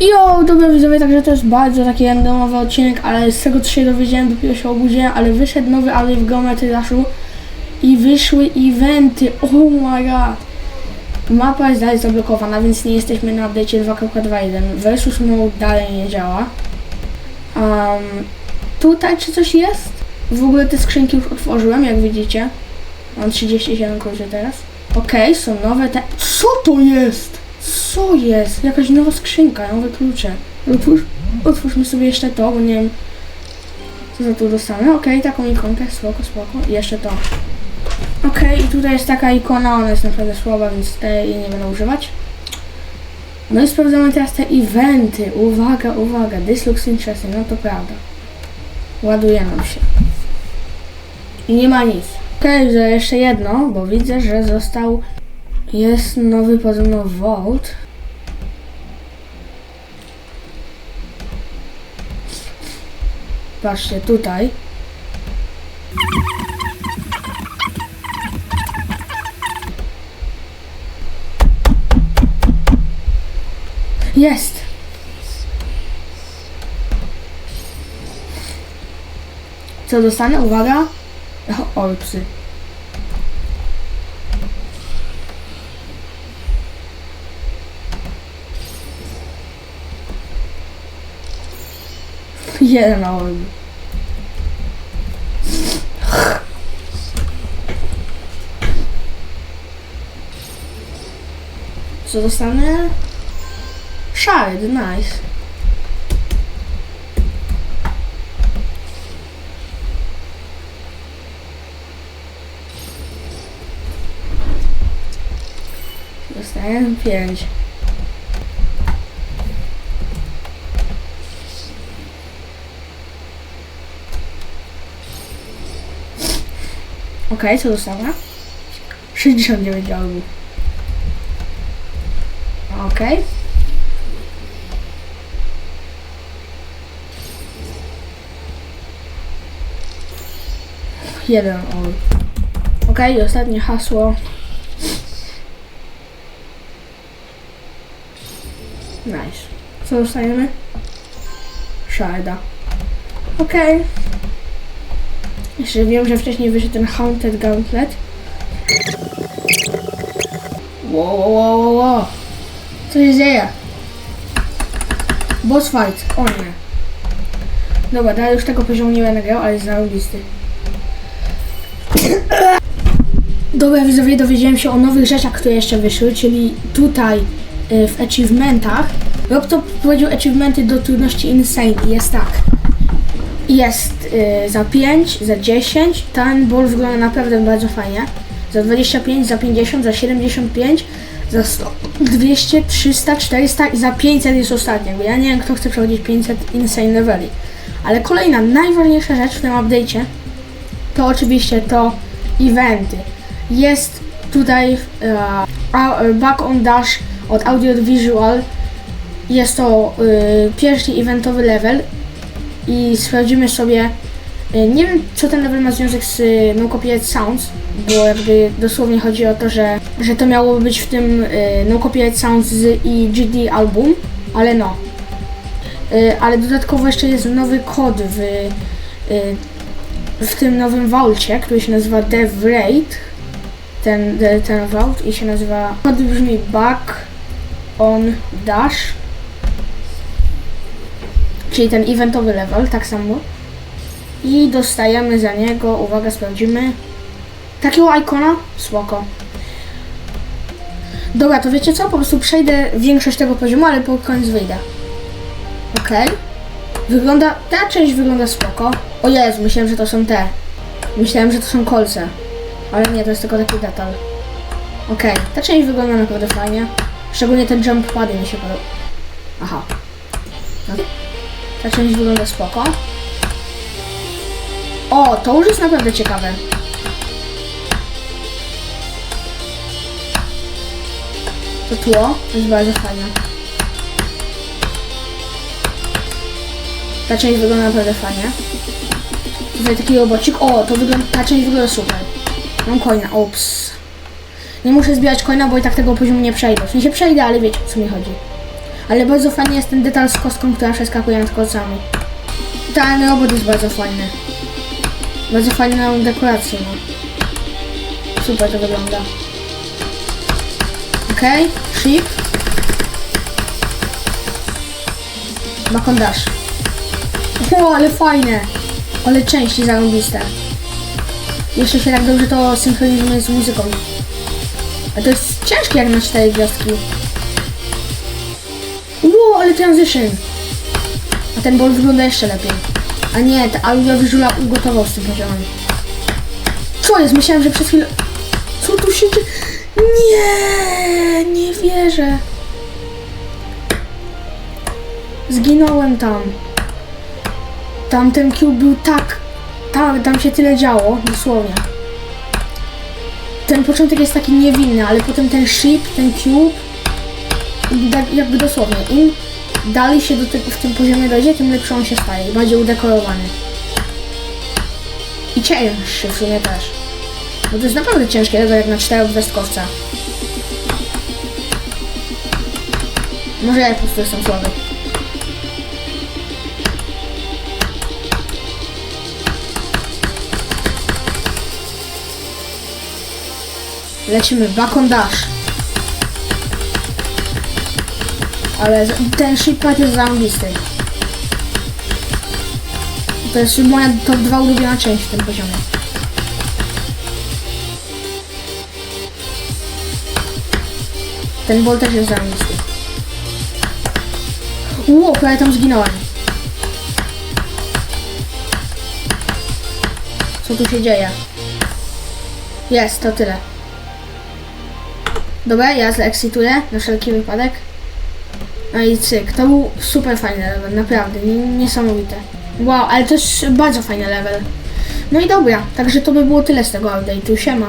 Jo, dobra widzowie, także to jest bardzo taki randomowy odcinek, ale z tego co się dowiedziałem, dopiero się obudziłem, ale wyszedł nowy w Geometry Dashu i wyszły eventy, oh my god. Mapa jest dalej zablokowana, więc nie jesteśmy na update'cie 2.21. Versus Mode dalej nie działa. Um, tutaj czy coś jest? W ogóle te skrzynki już otworzyłem, jak widzicie. Mam 37 kluczy teraz. Okej, są nowe te... Co to jest? Co jest? Jakaś nowa skrzynka, nowe klucze. Otwórz, otwórzmy sobie jeszcze to, bo nie wiem... Co za tu dostanę. Okej, taką ikonkę, spoko, spoko. I jeszcze to. Okej, i tutaj jest taka ikona, ona jest naprawdę słaba, więc tej nie będę używać. No i sprawdzamy teraz te eventy. Uwaga, uwaga, this looks interesting, no to prawda. Ładuje nam się. I nie ma nic. Okej, że jeszcze jedno, bo widzę, że został... Jest nowy podobno Vault. Patrzcie, tutaj. Jest! Co dostanę? Uwaga! O, oj, Jeden orb. Co dostanę? Shard, nice. Dostałem pięć. Okej, co dostała? 69 albów. Okej. Jeden all. Okej, ostatnie hasło. Nice. Co dostajemy? Sharda. Okej. Jeszcze wiem, że wcześniej wyszedł ten Haunted Gauntlet. Wow, wow, wow, wow. Co się dzieje? Boss fight. O nie. Dobra, dalej już tego poziomu nie będę grał, ale jest zarobisty. Dobra, widzowie, dowiedziałem się o nowych rzeczach, które jeszcze wyszły, czyli tutaj y, w achievementach. Rob to prowadził achievementy do trudności insane jest tak. Jest y, za 5, za 10. Ten ball wygląda naprawdę bardzo fajnie. Za 25, za 50, za 75, za 100, 200, 300, 400 i za 500 jest ostatni. Bo ja nie wiem, kto chce przechodzić 500 insane leveli. Ale kolejna, najważniejsza rzecz w tym update'cie to oczywiście to eventy. Jest tutaj e, Back on Dash od Audio Visual. Jest to y, pierwszy eventowy level i sprawdzimy sobie. y, Nie wiem, co ten level ma związek z No Sounds, bo jakby dosłownie chodzi o to, że, że to miało być w tym y, No Copyright Sounds i GD album, ale no. Ale dodatkowo jeszcze jest nowy kod w, w tym nowym vaulcie, który się nazywa Dev Raid. Ten, ten vault i się nazywa. Kod brzmi Back on Dash. Czyli ten eventowy level, tak samo. I dostajemy za niego, uwaga, sprawdzimy. Takiego ikona? Spoko. Dobra, to wiecie co? Po prostu przejdę większość tego poziomu, ale po koniec wyjdę. Okej. Wygląda, ta część wygląda spoko. O Jezu, myślałem, że to są te. Myślałem, że to są kolce. Ale nie, to jest tylko taki detal. Okej, ta część wygląda naprawdę fajnie. Szczególnie ten jump pady mi się podoba. Aha. No. Ta część wygląda spoko. O, to już jest naprawdę ciekawe. To tło jest bardzo fajne. Ta część wygląda naprawdę fajnie. Tutaj taki robocik. O, to wygląda, ta część wygląda super. Mam coina, ops. Nie muszę zbierać coina, bo i tak tego poziomu nie przejdę. W sensie przejdę, ale wiecie o co mi chodzi. Ale bardzo fajny jest ten detal z kostką, która przeskakuje nad kolcami. Ten robot jest bardzo fajny. Bardzo fajną dekorację ma. Super to wygląda. Okej, okay. ship. Makondasz. O, ale fajne! Ale części zarąbiste. Jeszcze się tak dobrze to synchronizuje z muzyką. A to jest ciężkie jak na cztery gwiazdki. Transition! A ten bol wygląda jeszcze lepiej. A nie, ta audio wyżula ugotował z tym poziomem. Co jest? Myślałem, że przez chwilę... Co tu się dzieje? Nie, nie wierzę. Zginąłem tam. Tamten cube był tak... Tak, tam się tyle działo, dosłownie. Ten początek jest taki niewinny, ale potem ten ship, ten cube... Tak jakby dosłownie. Im dalej się do tego w tym poziomie dojdzie, tym lepszy on się staje. i Bardziej udekorowany. I cięższy w sumie też. Bo to jest naprawdę ciężkie level jak na czterogwiazdkowca. Może ja po prostu jestem słaby. Lecimy, back on dash. Ale ten shipment jest zarąbisty. To jest moja top 2 ulubiona część w tym poziomie. Ten bol też jest zarąbisty. Ło, prawie tam zginąłem. Co tu się dzieje? Jest, to tyle. Dobra, ja zeksituję na wszelki wypadek. No i cyk, to był super fajny level, naprawdę, niesamowite. Wow, ale jest bardzo fajny level. No i dobra, także to by było tyle z tego update'u, siema.